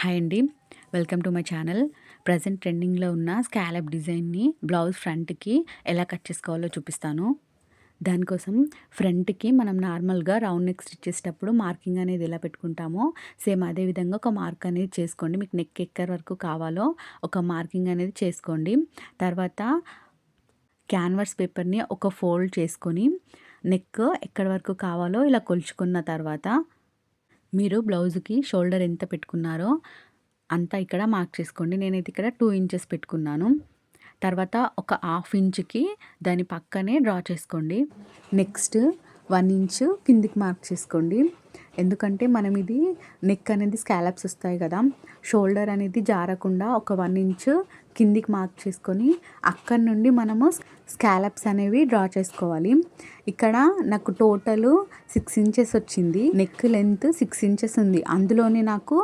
Hi అండి. Welcome to my channel. Present ట్రెండింగ్లో ఉన్న స్కాలప్ డిజైన్ని బ్లౌజ్ ఫ్రంట్కి ఎలా కట్ చేసుకోవాలో చూపిస్తాను. దానికోసం ఫ్రంట్కి మనం నార్మల్గా రౌండ్ నెక్ స్టిచ్ చేసేటప్పుడు మార్కింగ్ అనేది ఎలా పెట్టుకుంటామో సేమ్ అదే విధంగా ఒక మార్క్ అనేది చేసుకోండి. మీకు నెక్ ఎక్కర్ వరకు కావాలో ఒక మార్కింగ్ అనేది చేసుకోండి. తర్వాత క్యాన్వాస్ పేపర్ని ఒక ఫోల్డ్ చేసుకొని నెక్ ఎక్కడి వరకు కావాలో ఇలా కొలుచుకున్న తర్వాత మీరు బ్లౌజ్కి షోల్డర్ ఎంత పెట్టుకున్నారో అంతా ఇక్కడ మార్క్ చేసుకోండి. నేనైతే ఇక్కడ టూ ఇంచెస్ పెట్టుకున్నాను. తర్వాత ఒక హాఫ్ ఇంచ్కి దాని పక్కనే డ్రా చేసుకోండి. నెక్స్ట్ వన్ ఇంచ్ కిందికి మార్క్ చేసుకోండి. ఎందుకంటే మనం ఇది నెక్ అనేది స్కాలప్స్ వస్తాయి కదా షోల్డర్ అనేది జారకుండా ఒక వన్ ఇంచ్ కిందికి మార్క్ చేసుకొని అక్కడి నుండి మనము స్కాలప్స్ అనేవి డ్రా చేసుకోవాలి. ఇక్కడ నాకు టోటల్ సిక్స్ ఇంచెస్ వచ్చింది నెక్ లెంత్ సిక్స్ ఇంచెస్ ఉంది. అందులోనే నాకు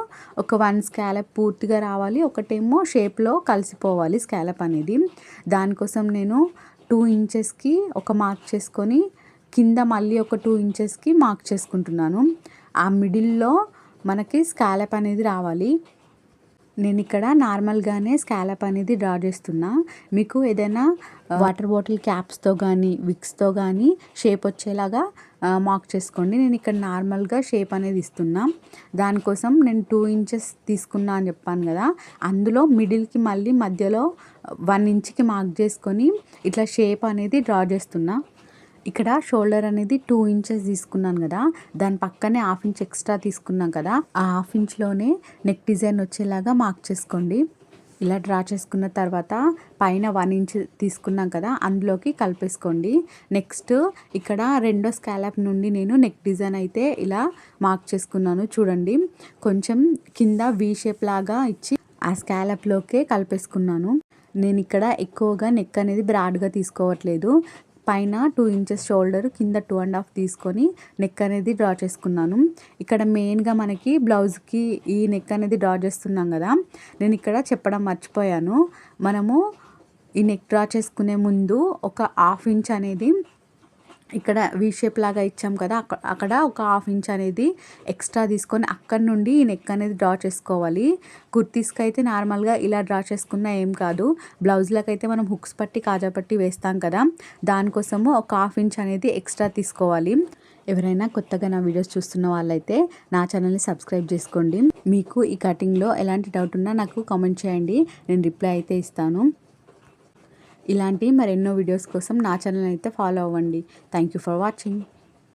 ఒక వన్ స్కాలప్ పూర్తిగా రావాలి ఒకటేమో షేప్లో కలిసిపోవాలి స్కాలప్ అనేది. దానికోసం నేను టూ ఇంచెస్కి ఒక మార్క్ చేసుకొని కింద మళ్ళీ ఒక టూ ఇంచెస్కి మార్క్ చేసుకుంటున్నాను. ఆ మిడిల్లో మనకి స్కాలప్ అనేది రావాలి. నేను ఇక్కడ నార్మల్గానే స్కాలప్ అనేది డ్రా చేస్తున్నా. మీకు ఏదైనా వాటర్ బాటిల్ క్యాప్స్తో కానీ విక్స్తో కానీ షేప్ వచ్చేలాగా మార్క్ చేసుకోండి. నేను ఇక్కడ నార్మల్గా షేప్ అనేది ఇస్తున్నా. దానికోసం నేను టూ ఇంచెస్ తీసుకున్నా అని చెప్పాను కదా. అందులో మిడిల్కి మళ్ళీ మధ్యలో వన్ ఇంచ్కి మార్క్ చేసుకొని ఇట్లా షేప్ అనేది డ్రా చేస్తున్నా. ఇక్కడ షోల్డర్ అనేది టూ ఇంచెస్ తీసుకున్నాను కదా. దాని పక్కనే హాఫ్ ఇంచ్ ఎక్స్ట్రా తీసుకున్నాం కదా. ఆ హాఫ్ ఇంచ్లోనే నెక్ డిజైన్ వచ్చేలాగా మార్క్ చేసుకోండి. ఇలా డ్రా చేసుకున్న తర్వాత పైన వన్ ఇంచ్ తీసుకున్నాం కదా అందులోకి కలిపేసుకోండి. నెక్స్ట్ ఇక్కడ రెండో స్కాలప్ నుండి నేను నెక్ డిజైన్ అయితే ఇలా మార్క్ చేసుకున్నాను చూడండి. కొంచెం కింద వీ షేప్ లాగా ఇచ్చి ఆ స్కాలప్లోకే కలిపేసుకున్నాను. నేను ఇక్కడ ఎక్కువగా నెక్ అనేది బ్రాడ్గా తీసుకోవట్లేదు. పైన టూ ఇంచెస్ షోల్డర్ కింద టూ అండ్ హాఫ్ తీసుకొని నెక్ అనేది డ్రా చేసుకున్నాను. ఇక్కడ మెయిన్గా మనకి బ్లౌజ్కి ఈ నెక్ అనేది డ్రా చేస్తున్నాం కదా. నేను ఇక్కడ చెప్పడం మర్చిపోయాను. మనము ఈ నెక్ డ్రా చేసుకునే ముందు ఒక హాఫ్ ఇంచ్ అనేది ఇక్కడ వీ షేప్ లాగా ఇచ్చాం కదా అక్కడ ఒక హాఫ్ ఇంచ్ అనేది ఎక్స్ట్రా తీసుకొని అక్కడ నుండి ఈ నెక్ అనేది డ్రా చేసుకోవాలి. కుర్తీస్కి అయితే నార్మల్గా ఇలా డ్రా చేసుకున్న ఏం కాదు. బ్లౌజ్లకు అయితే మనం హుక్స్ పట్టి కాజా పట్టి వేస్తాం కదా. దానికోసము ఒక హాఫ్ ఇంచ్ అనేది ఎక్స్ట్రా తీసుకోవాలి. ఎవరైనా కొత్తగా నా వీడియోస్ చూస్తున్న వాళ్ళైతే నా ఛానల్ని సబ్స్క్రైబ్ చేసుకోండి. మీకు ఈ కటింగ్లో ఎలాంటి డౌట్ ఉన్నా నాకు కామెంట్ చేయండి. నేను రిప్లై అయితే ఇస్తాను. ఇలాంటి మరెన్నో వీడియోస్ కోసం నా ఛానల్ అయితే ఫాలో అవ్వండి. Thank you for watching